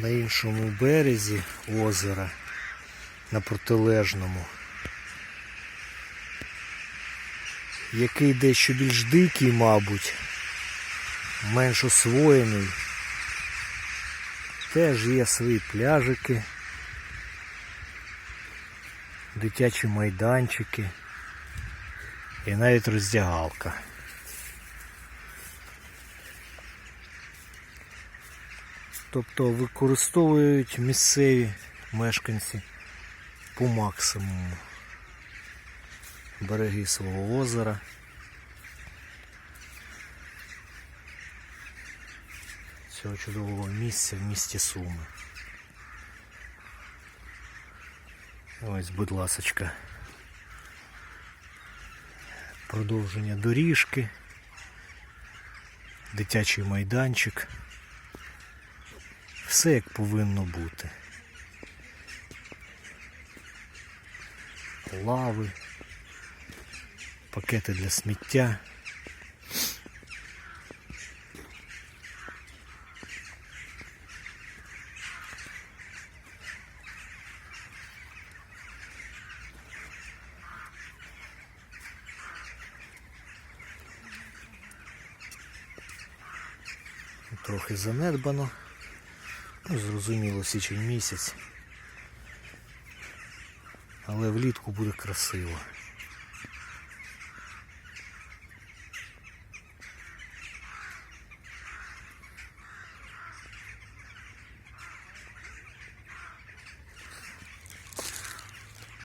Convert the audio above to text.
на іншому березі озера, на протилежному, який дещо більш дикий, мабуть, менш освоєний. Теж є свої пляжики, дитячі майданчики і навіть роздягалка. Тобто використовують місцеві мешканці по максимуму береги свого озера. Цього чудового місця в місті Суми. Ось, будь ласочка. Продовження доріжки, дитячий майданчик. Все як повинно бути. Лави, пакети для сміття. Трохи занедбано. Ну, зрозуміло, січень місяць. Але влітку буде красиво.